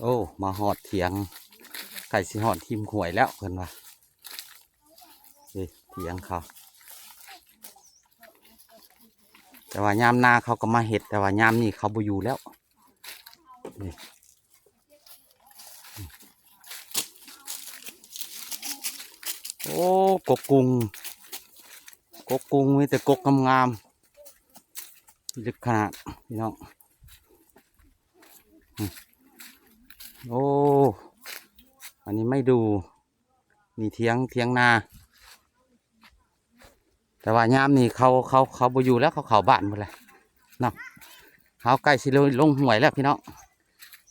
โอ้ มาหอดเถียง ไก่สิหอดทีมหวยแล้วเพิ่นว่านี่เถียงเขาแต่ว่ายามหน้าเขาก็มาเห็ด แต่ว่ายามนี่เขาบ่อยู่แล้วนี่โอ้กกกุงกกกุงมีแต่กกงามๆลึกขนาดพี่น้อง โอ้อันนี้ไม่ดูนี่เทียงเทียงนา แต่ว่ายามนี่เขาเขาเขาไปอยู่แล้วเขาเขาบ้านหมดเลยเนาะเขาใกล้สิลงหวยแล้วพี่น้อง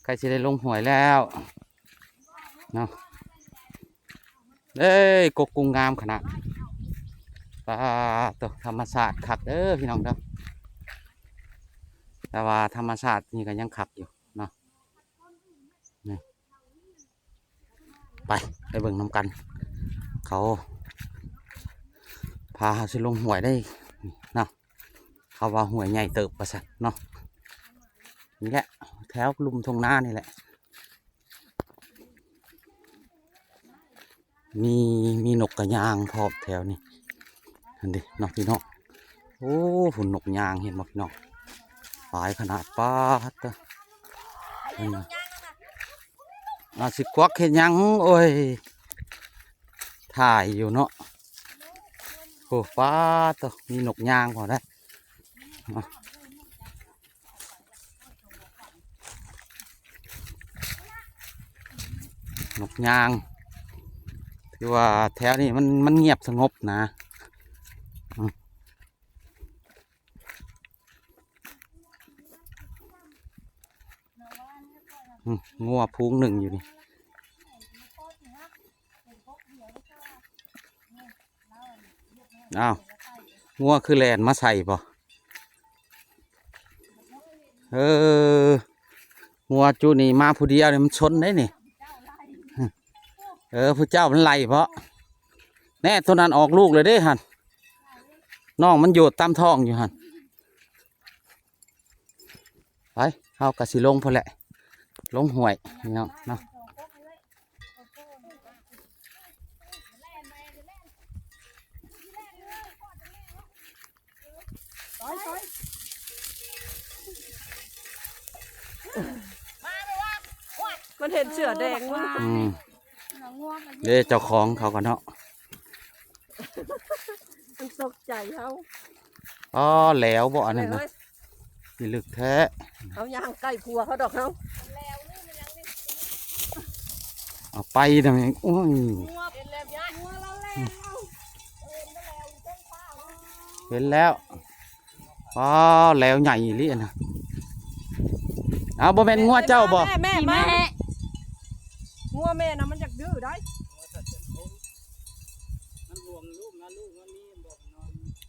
ใกล้สิได้ลงหวยแล้วเนาะเอ้ยกกกุงงามขนาดปลาตัวธรรมศาสตร์ขับเด้อพี่น้องเด้อแต่ว่าธรรมศาสตร์นี่ก็ยังขับอยู่ ไปไปเบิ่งน้ำกัน เขาพาสิลงหวยได้เนาะเขาว่าหวยใหญ่เติบประสันเนาะนี่แหละแถวลุมทงหน้านี่แหละ มีมีนกกระยางพร้อมแถวนี้อันดินาะพี่น้องโอ้หุ่นนกยางเห็นบ่พี่น้องหลายขนาดป้าดเด้อ นี่นะอาสิควักเห็นยังโอ้ยถ่ายอยู่เนาะโอ้ฟ้าตัวมีนกยางพอได้เอานกยางที่ว่าแถวนี้มันมันเงียบสงบนะอืมอืม งัวพุงหนึ่งอยู่นี่อ้าวงัวคือแลนมาใส่ปะเอองัวจูนี่มาผู้เดียวนี่มันชนได้นี่เออผู้เจ้ามันไล่เพราะแน่ตัวนั้นออกลูกเลยเด้ฮันน้องมันโยดตามท้องอยู่ฮันไปเอากระสิลงพอแหละ ลงห่วยนี่เนาะเนาะมันเห็นเสือแดงมั้งอืมเด้เจ้าของเขาก็เนาะมันตกใจเขาอ๋อแหล้วบ่อันนั้นนะเอ้ยนี่ลึกแท้เอายางใกล้พัวเขาดอกเขา เอาไปทำไมโอ้ยเห็นแล้วอ๋อแล้วใหญ่อีหลินะเอาบ่แม่นงัวเจ้าบ่แม่แม่แม่งัวแม่นะมันอยากดื้อได้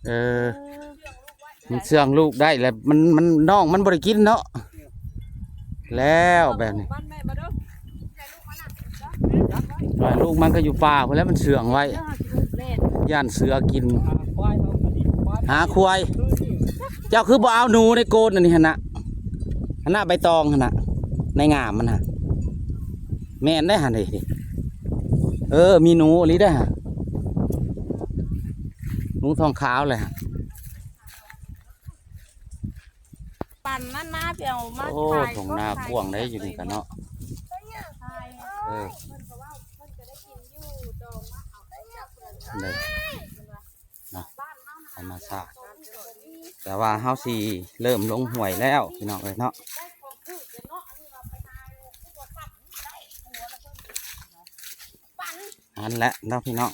เออมันเสื่องลูกได้แล้วมันมันน้องมันบ่ได้กินเนาะแล้วแบบนี้ บ้านแม่มาเด้อปล่อยลูกมันก็อยู่ป่าพุ่นแล้วมันเสื่องไว้ ย่านเสือกิน หาควายเจ้าคือบ่เอาหนูในโกนอันนี้หั่นน่ะหั่นน่ะใบตองหั่นน่ะในงามมันฮะแม่นได้หั่นดิเออ มีหนูอีหลีได้อฮะหนูทองขาวเลยฮะปั่นนั่นนะเปียวมาโอ้ถ่ายทงนากว้างได้อยู่นี่กันเนาะเออ เลยเนาะธรรมชาติแต่ว่าเฮาสีเริ่มลงห่วยแล้วพี่น้องเลยเนาะอันแหละเนาะพี่น้อง